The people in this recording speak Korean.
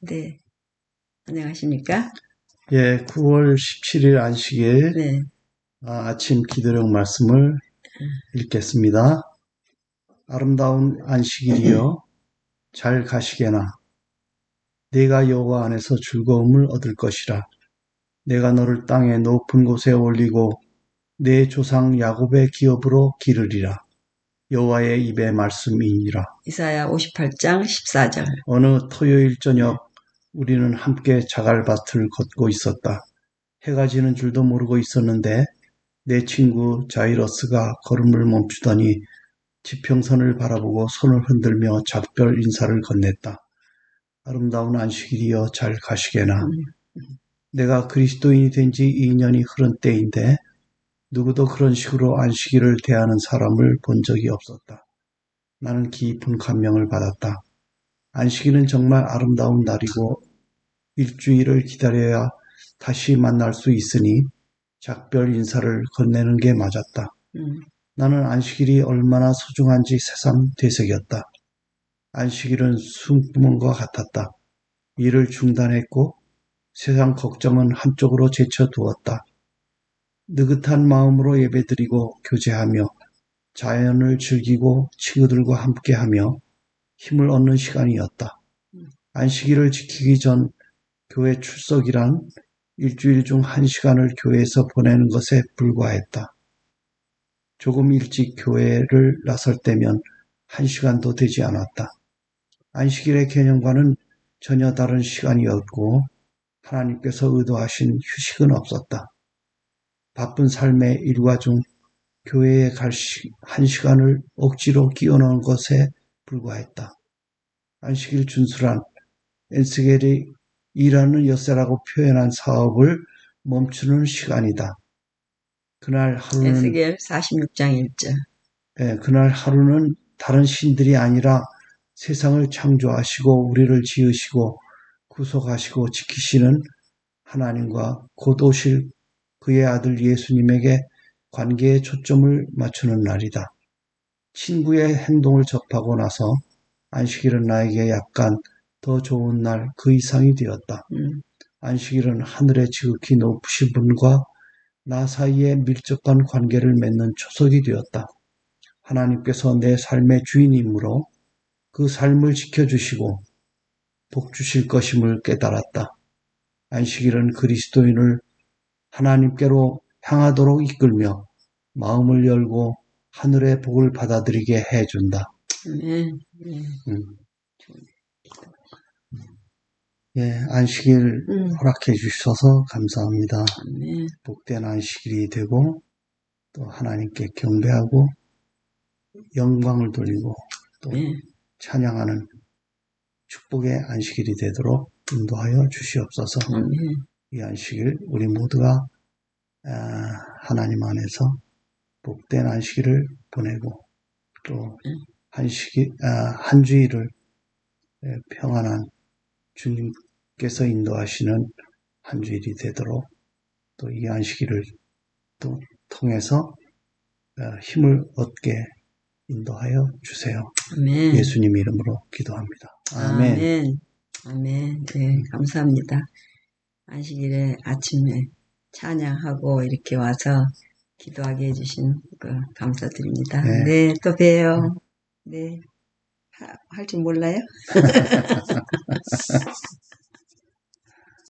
네. 안녕하십니까? 예, 9월 17일 안식일 네. 아, 아침 기도령 말씀을 읽겠습니다. 아름다운 안식일이여 잘 가시게나 내가 여호와 안에서 즐거움을 얻을 것이라 내가 너를 땅의 높은 곳에 올리고 내 조상 야곱의 기업으로 기르리라 여호와의 입의 말씀이니라 이사야 58장 14절. 어느 토요일 저녁 우리는 함께 자갈밭을 걷고 있었다. 해가 지는 줄도 모르고 있었는데 내 친구 자이러스가 걸음을 멈추더니 지평선을 바라보고 손을 흔들며 작별 인사를 건넸다. 아름다운 안식일이여 잘 가시게나. 내가 그리스도인이 된 지 2년이 흐른 때인데 누구도 그런 식으로 안식일을 대하는 사람을 본 적이 없었다. 나는 깊은 감명을 받았다. 안식일은 정말 아름다운 날이고 일주일을 기다려야 다시 만날 수 있으니 작별 인사를 건네는 게 맞았다. 음, 나는 안식일이 얼마나 소중한지 새삼 되새겼다. 안식일은 숨구멍과 같았다. 일을 중단했고 세상 걱정은 한쪽으로 제쳐두었다. 느긋한 마음으로 예배드리고 교제하며 자연을 즐기고 친구들과 함께하며 힘을 얻는 시간이었다. 안식일을 지키기 전 교회 출석이란 일주일 중 한 시간을 교회에서 보내는 것에 불과했다. 조금 일찍 교회를 나설 때면 한 시간도 되지 않았다. 안식일의 개념과는 전혀 다른 시간이었고 하나님께서 의도하신 휴식은 없었다. 바쁜 삶의 일과 중 교회에 갈 한 시간을 억지로 끼워넣은 것에 불과했다. 안식일 준수란 엔스겔이 일하는 엿새라고 표현한 사업을 멈추는 시간이다. 그날 하루는 에스겔 46장 1절. 예, 그날 하루는 다른 신들이 아니라 세상을 창조하시고 우리를 지으시고 구속하시고 지키시는 하나님과 곧 오실 그의 아들 예수님에게 관계에 초점을 맞추는 날이다. 친구의 행동을 접하고 나서 안식일은 나에게 약간 더 좋은 날 그 이상이 되었다. 음, 안식일은 하늘의 지극히 높으신 분과 나 사이에 밀접한 관계를 맺는 초석이 되었다. 하나님께서 내 삶의 주인이므로 그 삶을 지켜주시고 복 주실 것임을 깨달았다. 안식일은 그리스도인을 하나님께로 향하도록 이끌며 마음을 열고 하늘의 복을 받아들이게 해준다. 네. 음. 예, 안식일 음, 허락해 주셔서 감사합니다. 아멘. 복된 안식일이 되고 또 하나님께 경배하고 영광을 돌리고 또 네. 찬양하는 축복의 안식일이 되도록 인도하여 주시옵소서. 아멘. 이 안식일 우리 모두가 아, 하나님 안에서 복된 안식일을 보내고 또 한식이 아, 한 주일을 예, 평안한 주님께서 인도하시는 한 주일이 되도록 또 이 안식일을 또 통해서 어, 힘을 얻게 인도하여 주세요. 아멘. 예수님 이름으로 기도합니다. 아멘. 아멘. 아멘. 네, 감사합니다. 안식일에 아침에 찬양하고 이렇게 와서 기도하게 해주신 그 감사드립니다. 네. 네, 또 봬요. 네. 할 줄 몰라요?